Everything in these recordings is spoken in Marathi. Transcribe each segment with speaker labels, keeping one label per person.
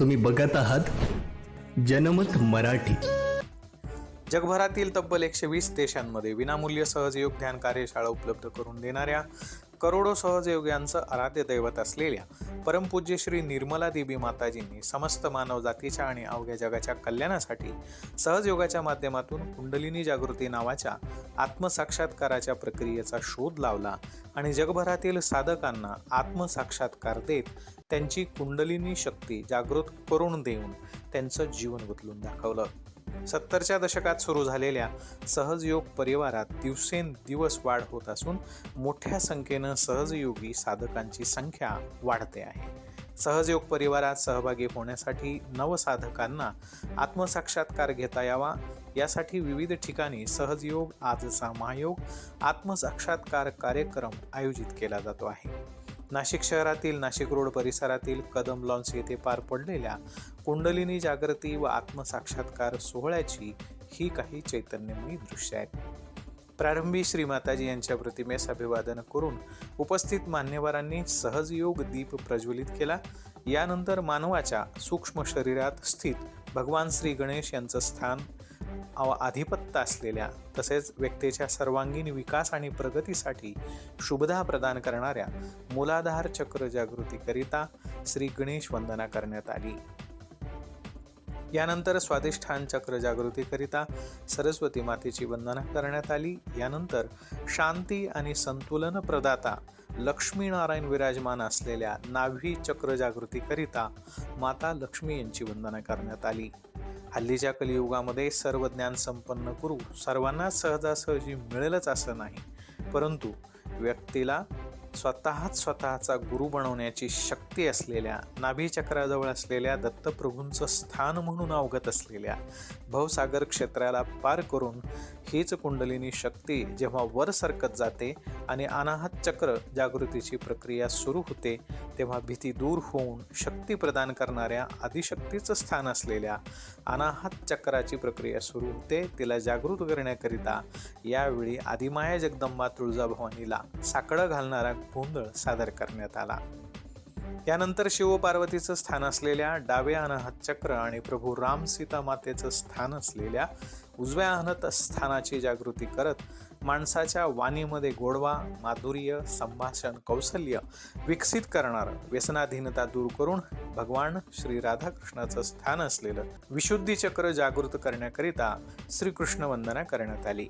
Speaker 1: तुम्ही बघत आहात जनमत मराठी.
Speaker 2: जगभरातील तब्बल एकशे वीस देशांमध्ये विनामूल्य सहजयोग ध्यान कार्यशाळा उपलब्ध करून देणाऱ्या करोडो सहजयोग्यांचं आराध्य दैवत असलेल्या परमपूज्य श्री निर्मला देवी माताजींनी समस्त मानवजातीच्या आणि अवघ्या जगाच्या कल्याणासाठी सहजयोगाच्या माध्यमातून कुंडलिनी जागृती नावाच्या आत्मसाक्षात्काराच्या प्रक्रियेचा शोध लावला. आणि जगभरातील साधकांना आत्मसाक्षात्कार देत त्यांची कुंडलिनी शक्ती जागृत करून देऊन त्यांचं जीवन बदलून दाखवलं. सत्तरच्या दशकात सुरू झालेल्या सहजयोग परिवारात दिवसेंदिवस वाढ होत असून मोठ्या संख्येनं सहजयोगी साधकांची संख्या वाढते आहे. सहजयोग परिवारात सहभागी होण्यासाठी नवसाधकांना आत्मसाक्षात्कार घेता यावा यासाठी विविध ठिकाणी सहजयोग आजचा महायोग आत्मसाक्षात्कार कार्यक्रम आयोजित केला जातो आहे. नाशिक शहरातील नाशिक रोड परिसरातील कदम लॉन्स येथे पार पडलेल्या कुंडलिनी जागृती व आत्मसाक्षात्कार सोहळ्याची ही काही चैतन्यमयी दृश्य आहेत. प्रारंभी श्री माताजी यांच्या प्रतिमेस अभिवादन करून उपस्थित मान्यवरांनी सहजयोग दीप प्रज्वलित केला. यानंतर मानवाच्या सूक्ष्म शरीरात स्थित भगवान श्री गणेश यांचं स्थान आधिपत्य असलेल्या तसेच व्यक्तीच्या सर्वांगीण विकास आणि प्रगतीसाठी शुभदा प्रदान करणाऱ्या मूलाधार चक्र जागृतीकरिता श्री गणेश वंदना करण्यात आली. यानंतर स्वादिष्ठान चक्र जागृतीकरिता सरस्वती मातेची वंदना करण्यात आली. यानंतर शांती आणि संतुलन प्रदाता लक्ष्मीनारायण विराजमान असलेल्या नाभी चक्र जागृतीकरिता माता लक्ष्मी यांची वंदना करण्यात आली. हल्लीच्या कलियुगामध्ये सर्व ज्ञान संपन्न गुरु सर्वांना सहजासहजी मिळेलच असं नाही. परंतु व्यक्तीला स्वतःच स्वतःचा गुरु बनवण्याची शक्ती असलेल्या नाभीचक्राजवळ असलेल्या दत्तप्रभूंचं स्थान म्हणून अवगत असलेल्या भवसागर क्षेत्राला पार करून हीच कुंडलिनी शक्ती जेव्हा वर सरकत जाते आणि अनाहत चक्र जागृतीची प्रक्रिया सुरू होते तेव्हा भीती दूर होऊन शक्ती प्रदान करणाऱ्या आदिशक्तीचं स्थान असलेल्या अनाहत चक्राची प्रक्रिया सुरू होते. तिला जागृत करण्याकरिता यावेळी आदिमाया जगदंबा तुळजाभवानीला साकडं घालणारा गोंधळ सादर करण्यात आला. यानंतर शिवपार्वतीचं स्थान असलेल्या डाव्या अनाहत चक्र आणि प्रभू राम सीता मातेचं स्थान असलेल्या उजव्या अनहत स्थानाची जागृती करत माणसाच्या वाणीमध्ये गोडवा माधुर्य संभाषण कौशल्य विकसित करणार व्यसनाधीनता दूर करून भगवान श्री राधाकृष्णाचं स्थान असलेलं विशुद्धी चक्र जागृत करण्याकरिता श्रीकृष्ण वंदना करण्यात आली.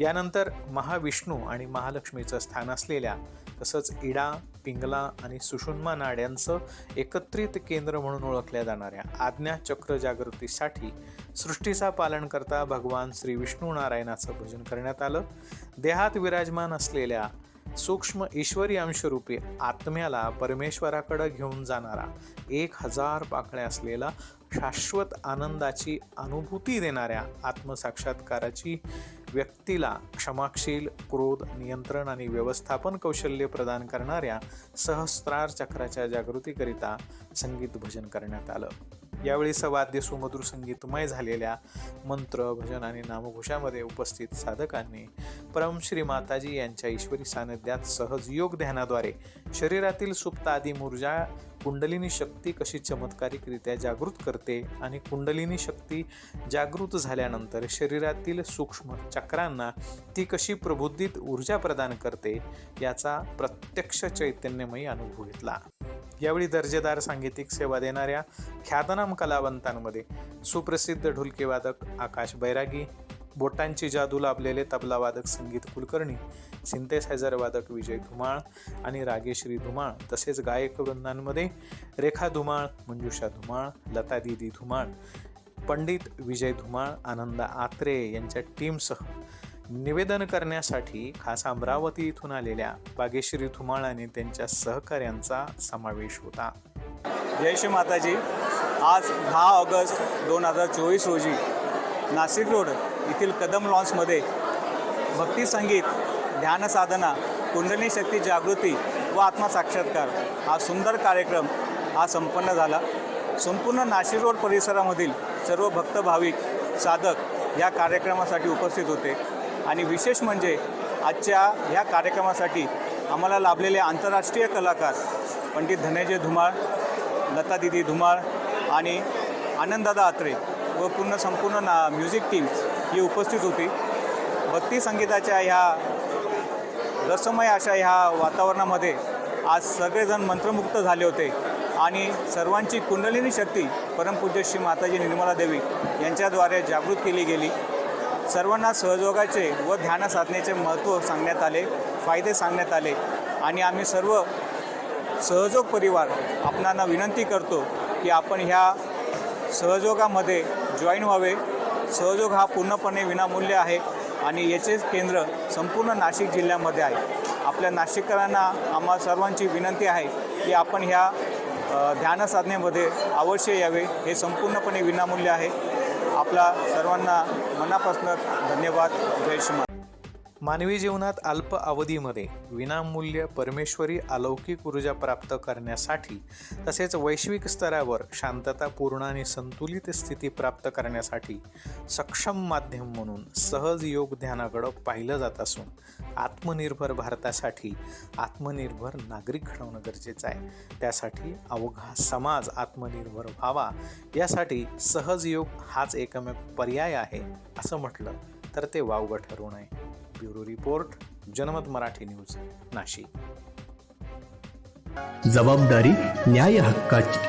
Speaker 2: यानंतर महाविष्णू आणि महालक्ष्मीचं स्थान असलेल्या तसंच इडा पिंगला आणि सुषुन्मा नाड्यांचं एकत्रित केंद्र म्हणून ओळखल्या जाणाऱ्या आज्ञाचक्र जागृतीसाठी सृष्टीचा पालन करता भगवान श्री विष्णू नारायणाचं भजन करण्यात आलं. देहात विराजमान असलेल्या सूक्ष्म ईश्वरी अंशरूपी आत्म्याला परमेश्वराकडे घेऊन जाणारा एक हजार पाकळ्या असलेला शाश्वत आनंदाची अनुभूती देणाऱ्या आत्मसाक्षात्काराची व्यक्तीला क्षमाशील क्रोध नियंत्रण आणि व्यवस्थापन कौशल्य प्रदान करणाऱ्या सहस्त्रार चक्राच्या जागृतीकरिता संगीत भजन करण्यात आलं. यावेळी सवाद्य सुमधुर संगीतमय झालेल्या मंत्र भजन आणि नामघोषामध्ये उपस्थित साधकांनी परमश्री माताजी यांच्या ईश्वरी सानिध्यात सहज योग ध्यानाद्वारे शरीरातील सुप्त आदी ऊर्जा कुंडलिनी शक्ती कशी चमत्कारिकरित्या जागृत करते आणि कुंडलिनी शक्ती जागृत झाल्यानंतर शरीरातील सूक्ष्म चक्रांना ती कशी प्रबुद्धित ऊर्जा प्रदान करते याचा प्रत्यक्ष चैतन्यमयी अनुभव घेतला. यावेळी दर्जेदार सांगीतिक सेवा देणाऱ्या ख्यातनाम कलावंतांमध्ये सुप्रसिद्ध ढोलकेवादक आकाश बैरागी बोटांची जादू लाभलेले तबलावादक संगीत कुलकर्णी सिंथेसायझर वादक विजय धुमाळ आणि रागेश्री धुमाळ तसेच गायक वृंदांमध्ये रेखा धुमाळ मंजुषा धुमाळ लता दिदी धुमाळ पंडित विजय धुमाळ आनंद आत्रे यांच्या टीमसह निवेदन करण्यासाठी खास अमरावती इथून आलेल्या बागेश्री धुमाळ आणि त्यांच्या सहकाऱ्यांचा समावेश होता.
Speaker 3: जय श्री माताजी. आज दहा ऑगस्ट दोन हजार चोवीस रोजी नाशिक रोड येथील कदम लॉन्समध्ये भक्ती संगीत ध्यानसाधना कुंडली शक्ती जागृती व आत्मसाक्षात्कार हा सुंदर कार्यक्रम हा संपन्न झाला. संपूर्ण नाशिक रोड परिसरामधील सर्व भक्त भाविक साधक या कार्यक्रमासाठी उपस्थित होते. आणि विशेष म्हणजे आजच्या ह्या कार्यक्रमासाठी आम्हाला लाभलेले आंतरराष्ट्रीय कलाकार पंडित धनंजय धुमाळ लता दिदी धुमाळ आणि आनंददादा अत्रे व पूर्ण संपूर्ण ना म्युझिक टीम ही उपस्थित होती. भक्ती संगीताच्या ह्या रसमय अशा ह्या वातावरणामध्ये आज सगळेजण मंत्रमुक्त झाले होते आणि सर्वांची कुंडलिनी शक्ती परमपूज्य श्री माताजी निर्मला देवी यांच्याद्वारे जागृत केली गेली. सर्वांना सहयोगाचे व ध्यान साधनेचे महत्त्व सांगण्यात आले फायदे सांगण्यात आले आणि आम्ही सर्व सहयोग परिवार आपणांना विनंती करतो की आपण ह्या सहयोगामध्ये जॉईन व्हावे. सहयोग हा पूर्णपणे विनामूल्य आहे आणि याचे केंद्र संपूर्ण नाशिक जिल्ह्यामध्ये आहे. आपल्या नाशिककरांना आम्हा सर्वांची विनंती आहे की आपण ह्या ध्यानसाधनेमध्ये ध्यान साधनेमध्ये अवश्य यावे. हे संपूर्णपणे विनामूल्य आहे. आपला सर्वांना मनापासून धन्यवाद. जय श्रीमान
Speaker 2: मानवी जीवनात अल्प अवधीमध्ये विनामूल्य परमेश्वरी अलौकिक ऊर्जा प्राप्त करण्यासाठी तसेच वैश्विक स्तरावर शांततापूर्ण आणि संतुलित स्थिती प्राप्त करण्यासाठी सक्षम माध्यम म्हणून सहज योग ध्यानाकडं पाहिलं जात असून आत्मनिर्भर भारतासाठी आत्मनिर्भर नागरिक घडवणं गरजेचं आहे. त्यासाठी अवघा समाज आत्मनिर्भर व्हावा यासाठी सहज योग हाच एकमेव पर्याय आहे असं म्हटलं तर ते वावगं ठरू नये. ब्युरो रिपोर्ट जनमत मराठी न्यूज नाशिक.
Speaker 1: जबाबदारी न्याय हक्काची.